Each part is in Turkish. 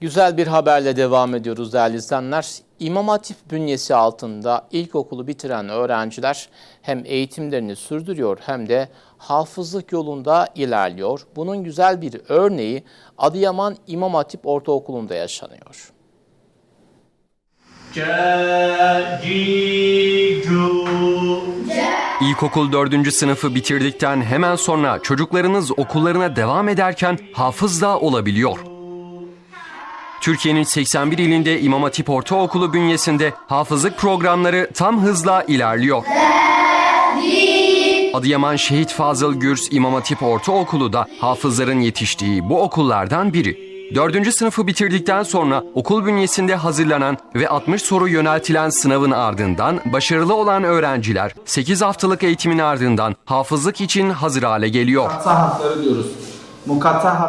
Güzel bir haberle devam ediyoruz değerli izleyenler. İmam Hatip bünyesi altında ilkokulu bitiren öğrenciler hem eğitimlerini sürdürüyor hem de hafızlık yolunda ilerliyor. Bunun güzel bir örneği Adıyaman İmam Hatip Ortaokulu'nda yaşanıyor. İlkokul 4. sınıfı bitirdikten hemen sonra çocuklarınız okullarına devam ederken hafız da olabiliyor. Türkiye'nin 81 ilinde İmam Hatip Ortaokulu bünyesinde hafızlık programları tam hızla ilerliyor. Adıyaman Şehit Fazıl Gürs İmam Hatip Ortaokulu da hafızların yetiştiği bu okullardan biri. 4. sınıfı bitirdikten sonra okul bünyesinde hazırlanan ve 60 soru yöneltilen sınavın ardından başarılı olan öğrenciler 8 haftalık eğitimin ardından hafızlık için hazır hale geliyor. Mukatta hakları diyoruz.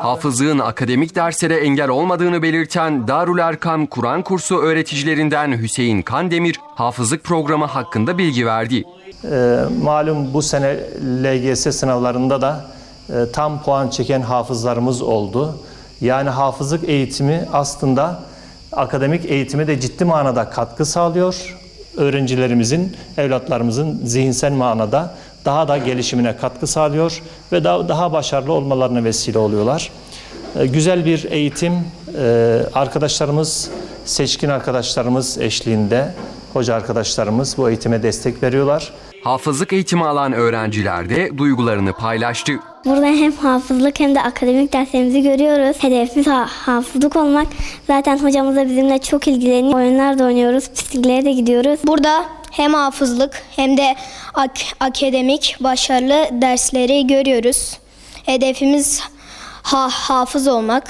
Hafızlığın akademik derslere engel olmadığını belirten Darül Erkam Kur'an kursu öğreticilerinden Hüseyin Kandemir hafızlık programı hakkında bilgi verdi. Ee, malum bu sene LGS sınavlarında da e, tam puan çeken hafızlarımız oldu. Yani hafızlık eğitimi aslında akademik eğitime de ciddi manada katkı sağlıyor. Öğrencilerimizin, evlatlarımızın zihinsel manada daha da gelişimine katkı sağlıyor ve daha, daha başarılı olmalarına vesile oluyorlar. Ee, Güzel bir eğitim e, arkadaşlarımız, seçkin arkadaşlarımız eşliğinde, hoca arkadaşlarımız bu eğitime destek veriyorlar. Hafızlık eğitimi alan öğrenciler de duygularını paylaştı. Burada hem hafızlık hem de akademik derslerimizi görüyoruz. Hedefimiz ha- hafızlık olmak. Zaten hocamız da bizimle çok ilgileniyor. Oyunlar da oynuyoruz, pisliklere de gidiyoruz. Burada hem hafızlık hem de ak- akademik başarılı dersleri görüyoruz. Hedefimiz ha- hafız olmak.